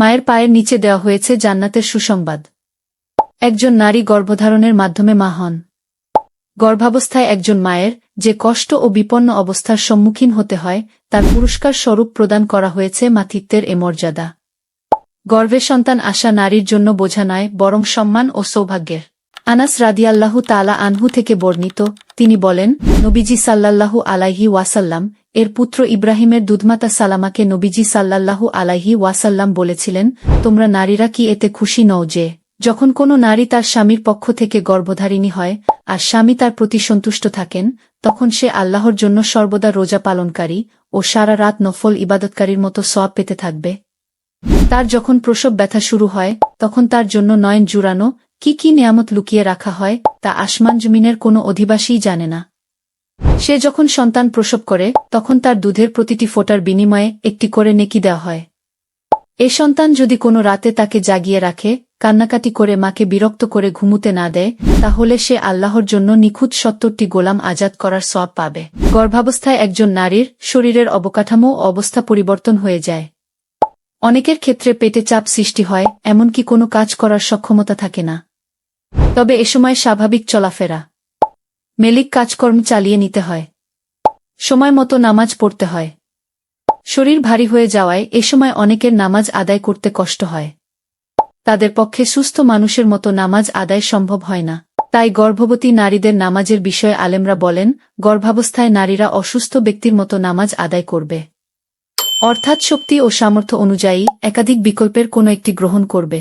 মায়ের পায়ের নিচে দেওয়া হয়েছে জান্নাতের সুসংবাদ। একজন নারী গর্ভধারণের মাধ্যমে মা হন। গর্ভাবস্থায় একজন মায়ের যে কষ্ট ও বিপন্ন অবস্থার সম্মুখীন হতে হয়, তার পুরস্কার স্বরূপ প্রদান করা হয়েছে মাতৃত্বের এ মর্যাদা। গর্ভে সন্তান আসা নারীর জন্য বোঝা নয়, বরং সম্মান ও সৌভাগ্যের। আনাস রাদিয়াল্লাহু তালা আনহু থেকে বর্ণিত, তিনি বলেন, নবীজি সাল্লাল্লাহু আলাইহি ওয়াসাল্লাম এর পুত্র ইব্রাহিমের দুধমাতা সালামাকে নবীজি সাল্লাল্লাহু আলাইহি ওয়াসাল্লাম বলেছিলেন, তোমরা নারীরা কি এতে খুশি নও যে, যখন কোনো নারী তার স্বামীর পক্ষ থেকে গর্ভধারিণী হয় আর স্বামী তার প্রতি সন্তুষ্ট থাকেন, তখন সে আল্লাহর জন্য সর্বদা রোজা পালনকারী ও সারা রাত নফল ইবাদতকারীর মতো সব পেতে থাকবে। তার যখন প্রসব ব্যথা শুরু হয়, তখন তার জন্য নয়ন জুড়ানো কি কি নিয়ামত লুকিয়ে রাখা হয়, তা আসমান জমিনের কোনো অধিবাসীই জানে না। সে যখন সন্তান প্রসব করে, তখন তার দুধের প্রতিটি ফোটার বিনিময়ে একটি করে নেকি দেওয়া হয়। এ সন্তান যদি কোনো রাতে তাকে জাগিয়ে রাখে, কান্নাকাটি করে মাকে বিরক্ত করে ঘুমুতে না দেয়, তাহলে সে আল্লাহর জন্য নিখুঁত সত্তরটি গোলাম আজাদ করার সব পাবে। গর্ভাবস্থায় একজন নারীর শরীরের অবকাঠামো অবস্থা পরিবর্তন হয়ে যায়। অনেকের ক্ষেত্রে পেটে চাপ সৃষ্টি হয়, এমনকি কোনো কাজ করার সক্ষমতা থাকে না। তবে এ সময় স্বাভাবিক চলাফেরা। মেলিক কাজকর্ম চালিয়ে নিতে হয়। সময় মতো নামাজ পড়তে হয়। শরীর ভারী হয়ে যাওয়ায় এ সময় অনেকের নামাজ আদায় করতে কষ্ট হয়। তাদের পক্ষে সুস্থ মানুষের মতো নামাজ আদায় সম্ভব হয় না। তাই গর্ভবতী নারীদের নামাজের বিষয়ে আলেমরা বলেন, গর্ভাবস্থায় নারীরা অসুস্থ ব্যক্তির মতো নামাজ আদায় করবে। অর্থাৎ শক্তি ও সামর্থ্য অনুযায়ী একাধিক বিকল্পের কোনো একটি গ্রহণ করবে।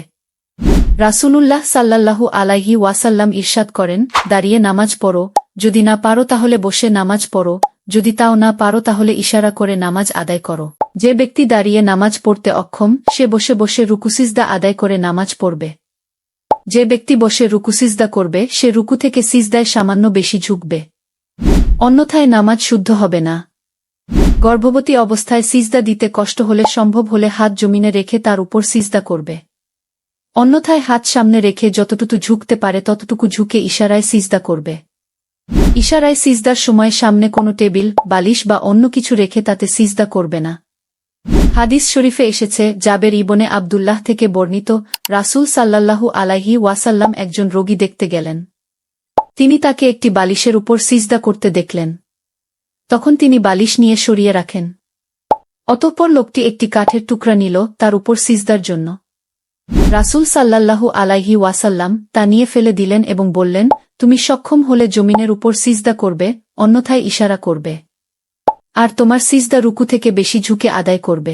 রাসূলুল্লাহ সাল্লাল্লাহু আলাইহি ওয়াসাল্লাম ইরশাদ করেন, দাঁড়িয়ে নামাজ পড়ো যদি না পারো তাহলে বসে নামাজ পড়ো, যদি তাও না পারো তাহলে ইশারা করে নামাজ আদায় করো। যে ব্যক্তি দাঁড়িয়ে নামাজ পড়তে অক্ষম, সে বসে বসে রুকুসিজদা আদায় করে নামাজ পড়বে। যে ব্যক্তি বসে রুকুসিজদা করবে, সে রুকু থেকে সিজদায় সামান্য বেশি ঝুঁকবে। অন্যথায় নামাজ শুদ্ধ হবে না। গর্ভবতী অবস্থায় সিজদা দিতে কষ্ট হলে সম্ভব হলে হাত জমিনে রেখে তার উপর সিজদা করবে। অন্যথায় হাত সামনে রেখে যতটুকু ঝুঁকতে পারে ততটুকু ঝুঁকে ইশারায় সিজদা করবে। ইশারায় সিজদার সময় সামনে কোনো টেবিল, বালিশ বা অন্য কিছু রেখে তাতে সিজদা করবে না। হাদিস শরীফে এসেছে, জাবের ইবনে আবদুল্লাহ থেকে বর্ণিত, রাসূল সাল্লাল্লাহু আলাইহি ওয়াসাল্লাম একজন রোগী দেখতে গেলেন। তিনি তাকে একটি বালিশের উপর সিজদা করতে দেখলেন। তখন তিনি বালিশ নিয়ে সরিয়ে রাখেন। অতঃপর লোকটি একটি কাঠের টুকরা নিল, তার উপর সিজদার জন্য। রাসূল সাল্লাল্লাহু আলাইহি ওয়াসাল্লাম তা নিয়ে ফেলে দিলেন এবং বললেন তুমি সক্ষম হলে জমিনের উপর সিজদা করবে, অন্যথায় ইশারা করবে। আর তোমার সিজদা রুকু থেকে বেশি ঝুঁকে আদায় করবে।